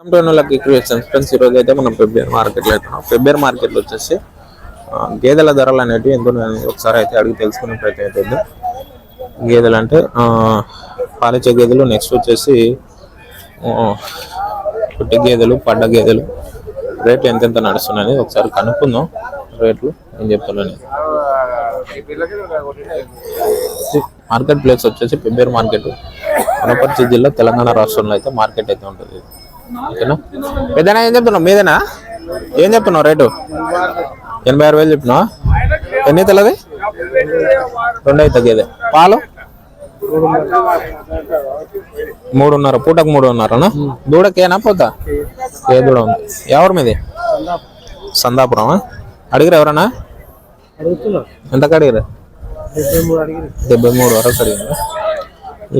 కంపెనీలకి creations friends ఈరోజు అయితే మనం ఫిబ్రవరి మార్కెట్లో అవుతున్నాం ఫిబ్రవరి మార్కెట్లో వచ్చేసి గేదెల ధరలు అనేవి ఎందుకు ఒకసారి అయితే అడిగి తెలుసుకునే ప్రయత్నం అవుతుంది గేదెలు అంటే పాలిచ్చే గేదెలు నెక్స్ట్ వచ్చేసి పుట్టి గేదెలు పడ్డ గేదెలు రేట్లు ఎంతెంత నడుస్తున్నాయి ఒకసారి కనుక్కుందాం. రేట్లు ఏం చెప్తున్నాను మార్కెట్ ప్లేస్ వచ్చేసి పెబ్బేరు మార్కెట్ వనపర్తి జిల్లా తెలంగాణ రాష్ట్రంలో అయితే మార్కెట్ అయితే ఉంటుంది. ఓకేనా పెద్దనా? ఏం చెప్తున్నావు? మీదేనా? ఏం చెప్తున్నావు రేటు? ఎనభై ఆరు వేలు చెప్పినావా ఎన్ని తెలది రెండు అయితే గేదె పాలు? మూడున్నర. పూటకు మూడున్నరనా? దూడకేనా పోతా? ఏ దూడ ఉంది? ఎవరి మీది? సందాపురమా? అడిగిరా ఎవరన్నా? ఎంతకు అడిగిరా? డెబ్బై మూడు వరకు అడిగింది?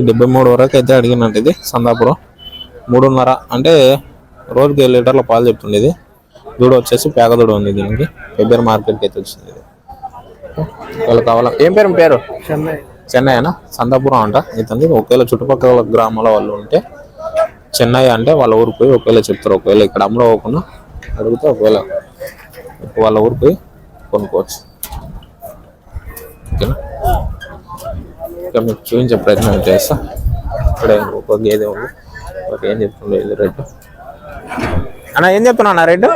డెబ్బై మూడు వరకు అయితే అడిగినట్టు ఇది సందాపురం. మూడున్నర అంటే రోజుకి ఏడు లీటర్ల పాలు చెప్తుండేది. దూడ వచ్చేసి పేగ దూడ ఉంది దీనికి. ఫిబ్రవరి మార్కెట్కి అయితే వచ్చింది ఇది. వాళ్ళు కావాలా? ఏం పేరు పేరు? చెన్నై. చెన్నై అనా సందాపురం అంట. ఇతని ఒకవేళ చుట్టుపక్కల గ్రామాల వాళ్ళు ఉంటే చెన్నై అంటే వాళ్ళ ఊరికి పోయి ఒకవేళ చెప్తారు. ఒకవేళ ఇక్కడ అమలు అవ్వకుండా అడిగితే ఒకవేళ వాళ్ళ ఊరికి పోయి కొనుక్కోవచ్చు. ఓకేనా? ఇక మీకు చూపించే ప్రయత్నం చేస్తా. ఇక్కడ ఒక గేదె ఉంది. ఒక ఏం చెప్తుండే ఇది రేటు అన్న ఏం చెప్తున్నా అన్న రేటు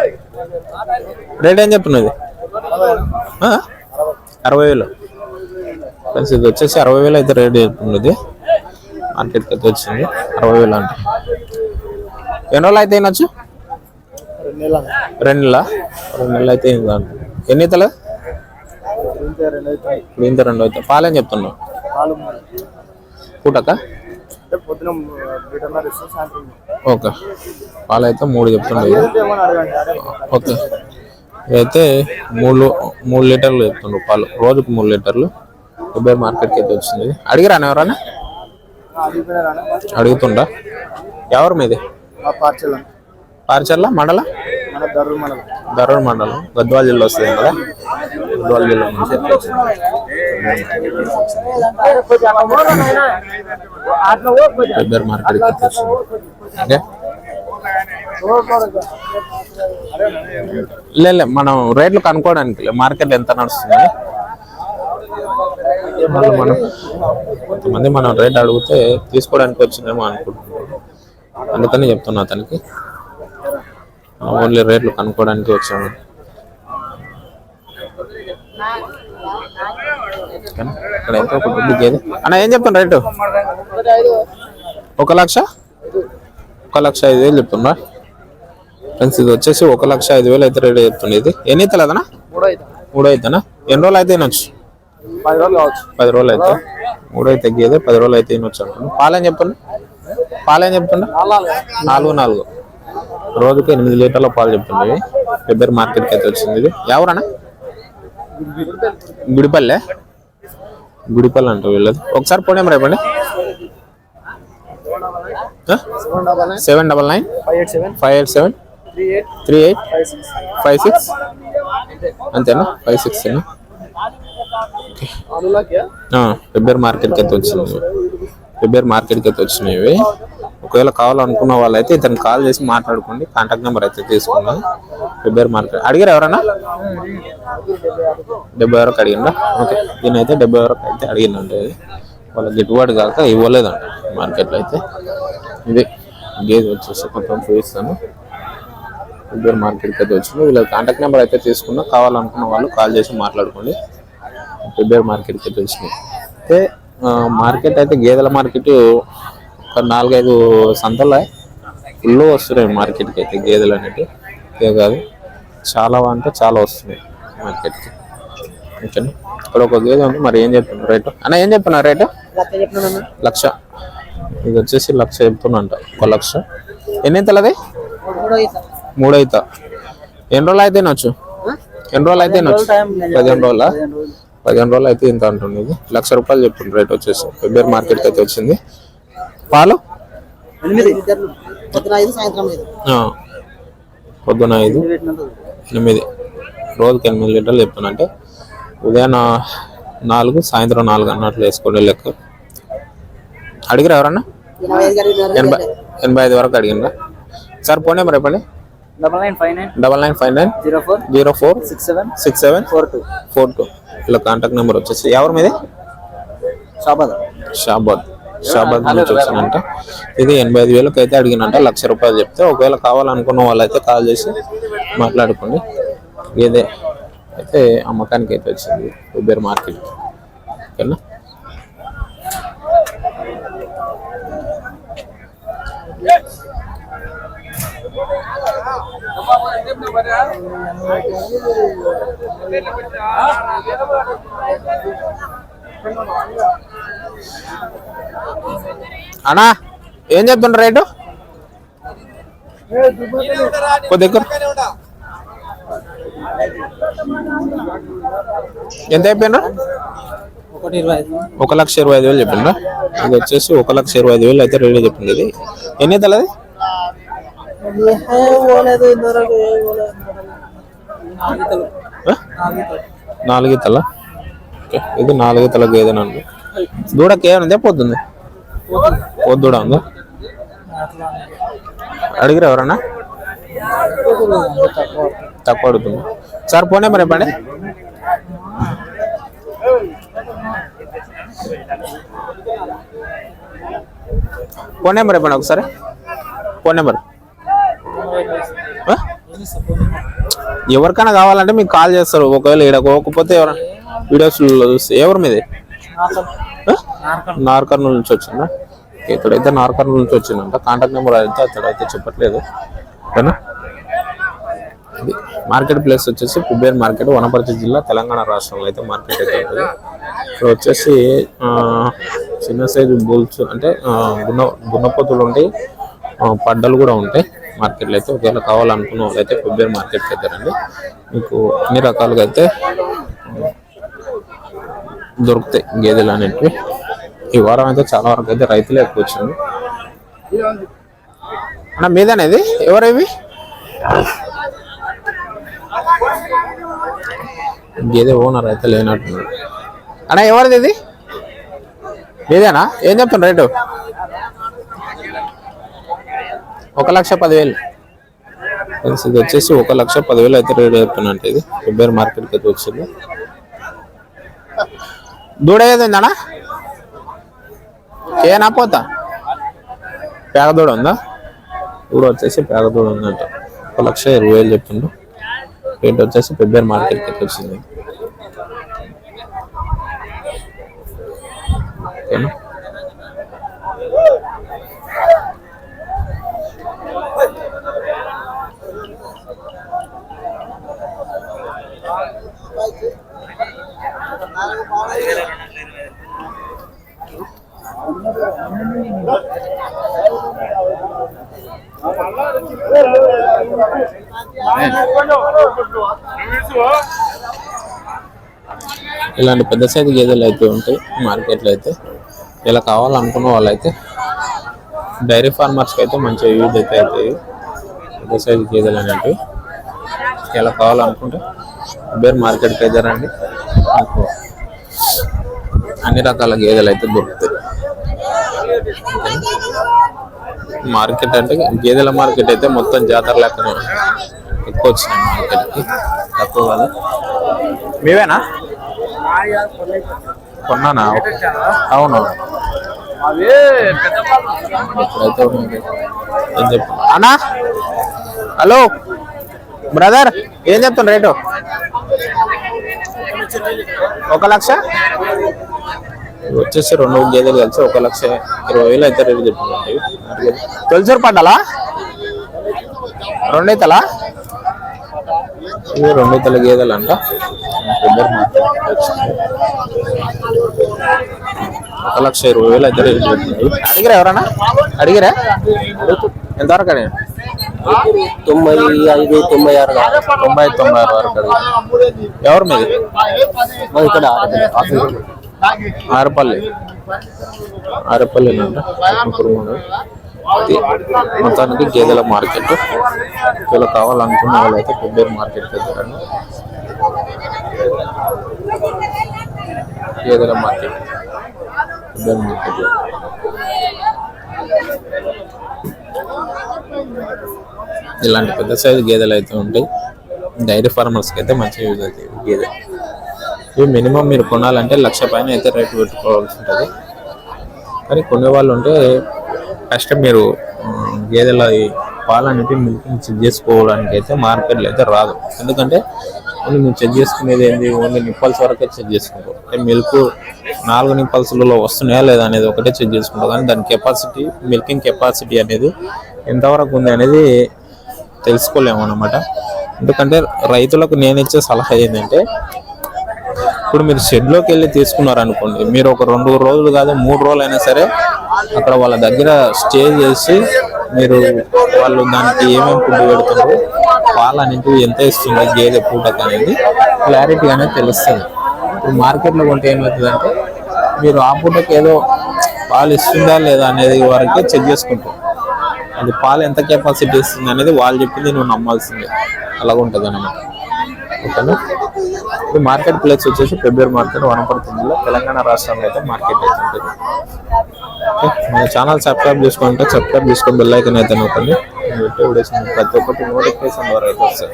రేట్ ఏం చెప్తున్నది ఆ? అరవై వేలు. ఫ్రెండ్స్ ఇది వచ్చేసి అరవై వేలు అయితే రేట్ చెప్తున్నది మార్కెట్కి అయితే వచ్చింది. అరవై వేలు అంటే. ఎన్ని రోజులు అయితే వినొచ్చు రెండు నెలలు. రెండు నెలల అయితే అయింది దాంట్లో. ఎన్ని ఇంకా రెండు అవుతాయి పాలేం చెప్తున్నావు? పాలు మూడు. పూటక? అంటే పొద్దున ఇస్తాం సాయంత్రం. ఓకే. పాలు అయితే మూడు చెప్తుండే. ఓకే. ఇదైతే మూడు మూడు లీటర్లు చెప్తుండ్రు పాలు. రోజుకు మూడు లీటర్లు. దుబాయ్ మార్కెట్కి అయితే వచ్చింది. అడిగిరా ఎవరన్నా? అడుగుతుండా? ఎవరు మీది? మా పార్చల్ పారిచర్ల మండల? ధరూర్ మండలం. గద్వాల జిల్లా వస్తుంది కదా? గద్వాల జిల్లా నుంచి అయితే మార్కెట్ ఓకే? లే మనం రేట్లు కనుక్కోవడానికి మార్కెట్ ఎంత నడుస్తుంది? మళ్ళీ మనం కొంతమంది మనం రేట్ అడిగితే తీసుకోవడానికి వచ్చిందేమో అనుకుంటున్నాను. అందుకని చెప్తున్నా అతనికి. ఓన్లీ రేట్లు కనుక్కోవడానికి వచ్చాము? ఇక్కడ అయితే ఒక పెద్ద గేదె అన్న ఏం చెప్తున్నా రేటు? ఒక లక్ష? ఒక లక్ష ఐదు వేలు చెప్తున్నా. ఫ్రెండ్స్ ఇది వచ్చేసి ఒక లక్ష ఐదు వేలు అయితే రేట్ చెప్తుంది ఇది. ఎన్ని అవుతుందనా మూడు అయితేనా? ఎన్ని రోజులు అయితే వినొచ్చు పది రోజులు కావచ్చు. పది రోజులు అయితే. మూడు అయితే గేదె పది రోజులు అయితే వినొచ్చు అంటున్నా. పాలేం చెప్తున్నా? పాలేం చెప్తున్నా? నాలుగు నాలుగు. రోజుకి ఎనిమిది లీటర్ల పాలు చెప్తుండేవి. ఫిబ్రవరి మార్కెట్కి అయితే వచ్చింది ఇది. ఎవరన్నా? గుడిపల్లె? గుడిపల్లె అంట వీళ్ళది. ఒకసారి seven double nine seven double nine five eight seven five eight seven three eight five six అంతేనా? ఫైవ్ సిక్స్ అనులాక్యా ఫిబ్రవరి మార్కెట్కి అయితే వచ్చింది. ఫిబ్రవరి మార్కెట్కి అయితే వచ్చినాయి ఇవి. ఒకవేళ కావాలనుకున్న అయితే ఇతను కాల్ చేసి మాట్లాడుకోండి. కాంటాక్ట్ నెంబర్ అయితే తీసుకున్నాం ఫిబ్రవరి మార్కెట్ అడిగారు ఎవరన్నా? డెబ్బై వరకు అడిగిందా? ఓకే దీని అయితే డెబ్బై వరకు అయితే అడిగిందంటే వాళ్ళకి గిట్టుబాటు కాక ఇవ్వలేదంట మార్కెట్లో అయితే. ఇది గేజ్ వచ్చేసి కొంచెం చూపిస్తాను. ఫిబ్రవరి మార్కెట్కి అయితే వచ్చింది. వీళ్ళ కాంటాక్ట్ నెంబర్ అయితే తీసుకున్నా కావాలనుకున్న వాళ్ళు కాల్ చేసి మాట్లాడుకోండి. ఫిబ్రవరి మార్కెట్కి అయితే వచ్చినాయి అయితే మార్కెట్ అయితే గేదెల మార్కెట్ నాలుగైదు సంతల ఫుల్ వస్తున్నాయి మార్కెట్కి అయితే గేదెలు అనేవి ఇదే కాదు చాలా అంటే చాలా వస్తున్నాయి మార్కెట్కి. ఓకేనా? ఇక్కడ ఒక గేదె ఉంది మరి ఏం చెప్తున్నారు రేటు? అన్న ఏం చెప్తున్నారు రేటు? లక్ష చెప్పినా ఇది వచ్చేసి లక్ష చెప్తున్నంట ఒక లక్ష. ఎన్ని అవుతుంది మూడు అవుతాయి మూడు అవుతా ఎన్ని రోజులు అయితే నచ్చు ఎన్ని రోజులు అయితే నచ్చు పదిహేను రోజులా. పదిహేను రోజులు అయితే ఇంత అంటుంది ఇది లక్ష రూపాయలు చెప్తుంది రేట్ వచ్చేసి. ఫిబ్రవరి మార్కెట్కి అయితే వచ్చింది. పాలు? పొద్దున ఐదు ఎనిమిది. రోజుకి ఎనిమిది లీటర్లు చెప్తున్నా అంటే ఉదయం నాలుగు సాయంత్రం నాలుగు అన్నట్లు వేసుకోండి లెక్క. అడిగిరా ఎవరన్నా? ఎనభై ఎనభై ఎనభై ఐదు వరకు అడిగినరా సార్ ఫోన్ నెంబర్ చెప్పండి. Double nine five nine double nine five nine zero four zero four six seven six seven four two. Four two. ఇలా కాంటాక్ట్ నెంబర్ వచ్చేసి ఎవరి మీది? షాబాద్. షాబాద్. షాబాద్ నుంచి వచ్చిందంట ఇది ఎనభై ఐదు వేలకు అయితే అడిగినంట. లక్ష రూపాయలు చెప్తే ఒకవేళ కావాలనుకున్న వాళ్ళైతే కాల్ చేసి మాట్లాడుకోండి. ఇదే అయితే అమ్మకానికి అయితే వచ్చింది ఉబేర్ మార్కెట్ ఓకేనా? అన్నా ఏం చెప్తుండ్రు రేటు? కొద్దిగా ఎంత అయిపోయినా ఒక లక్ష ఇరవై ఐదు వేలు చెప్పిండ్రా. ఇది వచ్చేసి ఒక లక్ష ఇరవై ఐదు వేలు అయితే రెడీ చెప్పింది ఇది. ఎన్ని తలది పోలేదు నాలుగు తల ఇది నాలుగు తల గేదెనండి దూడకి ఏమైందే పోతుంది? వద్దుడా ఉందా అడిగిరా ఎవరన్నా? తక్కువ అడుగుతుంది. సార్ ఫోన్ నెంబర్ చెప్పండి ఫోన్ నెంబర్ ఇవ్వండి ఒకసారి. Phone number. ఎవరికైనా కావాలంటే మీకు కాల్ చేస్తారు. ఒకవేళ ఇక్కడ పోకపోతే ఎవరైనా వీడియోస్ చూస్తే. ఎవరి మీది? నార్కర్నూలు. నుంచి వచ్చిందా? ఓకే, ఇక్కడైతే నార్కర్నూలు నుంచి వచ్చిందంట. కాంటాక్ట్ నెంబర్ అయితే అతడైతే చెప్పట్లేదు. ఓకేనా? ఇది మార్కెట్ ప్లేస్ వచ్చేసి కుబేర్ మార్కెట్ వనపర్తి జిల్లా తెలంగాణ రాష్ట్రంలో అయితే మార్కెట్ అయితే ఉంటుంది. ఇక్కడ వచ్చేసి చిన్న సైజు బుల్స్ అంటే గున్న గున్నపోతులు ఉంటాయి. పడ్డలు కూడా ఉంటాయి మార్కెట్లో అయితే. ఒకవేళ కావాలనుకున్న వాళ్ళు అయితే కుబేర్ మార్కెట్కి అయితే రండి మీకు అన్ని రకాలుగా అయితే దొరుకుతాయి గేదెలు అనేటివి. ఈ వారం అయితే చాలా వరకు అయితే రైతులే ఎక్కువ వచ్చింది అన్న మీదనేది ఎవరేవి గేదె ఓనర్ అయితే లేనట్టున్నాడు అన్న ఎవరిది ఇది? మీదేనా? ఏం చెప్తున్నా రేటు? ఒక లక్ష పదివేలు. ఫ్రెండ్స్ ఇది వచ్చేసి ఒక లక్ష పదివేలు అయితే రేట్ అంటే ఇది. కుబేర్ మార్కెట్కి అయితే వచ్చింది. దూడ ఏదైందనా ఏనా పోతా? పేగదూడ ఉందా దూడ వచ్చేసి పేగదూడ ఉందంట ఒక లక్ష ఇరవై వేలు చెప్తుండ్రు రేట్ వచ్చేసి ఫిబ్రవరి మార్కెట్కి వచ్చింది. ఓకేనా? ఇలాంటి పెద్ద సైజు గేదెలు అయితే ఉంటాయి మార్కెట్లో అయితే. ఇలా కావాలనుకున్న వాళ్ళైతే డైరీ ఫార్మర్స్కి అయితే మంచిగా యూజ్ అయితే అవుతాయి. పెద్ద సైజు గేదెలు అనేవి ఇలా కావాలనుకుంటే బేర్ మార్కెట్కి అయితే రండి. మీకు అన్ని రకాల గేదెలు అయితే దొరుకుతాయి. మార్కెట్ అంటే గేదెల మార్కెట్ అయితే మొత్తం జాతర లేకుండా ఎక్కువ వచ్చినాయి మార్కెట్కి తక్కువ కదా. మీవేనా కొన్నానా. అవును. అన్నా? హలో? బ్రదర్ ఏం చెప్తాను రేటు? ఒక లక్ష? వచ్చేసి రెండు గేదెలు కలిసి ఒక లక్ష ఇరవై వేలు అయితే రేటు చెప్తున్నాయి. తొలిసారి పడ్డాలా రెండైతలా? ఇవి రెండైతల గేదెలు అంట ఇద్దరు. ఒక లక్ష ఇరవై వేలు చెప్తున్నాయి అడిగిరా ఎవరన్నా? అడిగిరా? ఎంతవరకు అడిగారు తొంభై ఐదు తొంభై ఆరు తొంభై తొంభై ఆరు వరకు అడిగారు ఎవరు మీది? ఇక్కడ ఆరపల్లి ఆరపల్లి అంట అది మొత్తానికి గేదెల మార్కెట్. ఒకవేళ కావాలనుకున్న వాళ్ళైతే కొబ్బరి మార్కెట్కి వెళ్తారండి. గేదెల మార్కెట్. కొబ్బరి మార్కెట్. ఇలాంటి పెద్ద సైజు గేదెలు అయితే ఉంటాయి. డైరీ ఫార్మర్స్కి అయితే మంచిగా యూజ్ అవుతాయి గేదె. ఇవి మినిమం మీరు కొనాలంటే లక్ష పైన అయితే రేటు పెట్టుకోవాల్సి ఉంటుంది. కానీ కొనే వాళ్ళు ఉంటే ఫస్ట్ మీరు గేదెల ఈ పాలు మిల్కింగ్ చెక్ చేసుకోవడానికి అయితే మార్కెట్లో అయితే రాదు. ఎందుకంటే ఓన్లీ మీరు చెక్ చేసుకునేది ఏంది? ఓన్లీ నిప్పల్స్ వరకే చెక్ చేసుకుంటారు. అంటే మిల్క్ నాలుగు నిప్పల్స్లలో వస్తున్నాయా లేదా అనేది ఒకటే చెక్ చేసుకుంటారు. కానీ దాని కెపాసిటీ మిల్కింగ్ కెపాసిటీ అనేది ఎంతవరకు ఉంది అనేది తెలుసుకోలేము అన్నమాట ఎందుకంటే రైతులకు నేను ఇచ్చే సలహా ఏంటంటే ఇప్పుడు మీరు షెడ్లోకి వెళ్ళి తీసుకున్నారు అనుకోండి మీరు ఒక రెండు రోజులు కాదు మూడు రోజులు అయినా సరే అక్కడ వాళ్ళ దగ్గర స్టే చేసి మీరు వాళ్ళు దానికి ఏమేమి ఫుడ్ పెడుతున్నారు పాలు అనేది ఎంత ఇస్తుంది గేదె పూటకు అనేది క్లారిటీ అనేది తెలుస్తుంది. ఇప్పుడు మార్కెట్లో కొంటే ఏమవుతుందంటే మీరు ఆ పూటకి ఏదో పాలు ఇస్తుందా లేదా అనేది వరకే చెక్ చేసుకుంటాం అది పాలు ఎంత కెపాసిటీ ఇస్తుంది అనేది వాళ్ళు చెప్పింది నువ్వు నమ్మాల్సిందే. అలాగుంటుంది అన్నమాట ఓకేనా ఇది మార్కెట్ ప్లేస్ వచ్చేసి ఫిబ్రవరి మార్కెట్ వనపడుతుందిలో తెలంగాణ రాష్ట్రంలో అయితే మార్కెట్ అయితే ఉంటుంది మన ఛానల్ సబ్స్క్రైబ్ చేసుకుంటే సబ్స్క్రైబ్ చేసుకుని బిల్ ఐకన్ అయితే నొక్కండి. పెట్టే ప్రతి ఒక్కటి నోటిఫికేషన్ ద్వారా అయితే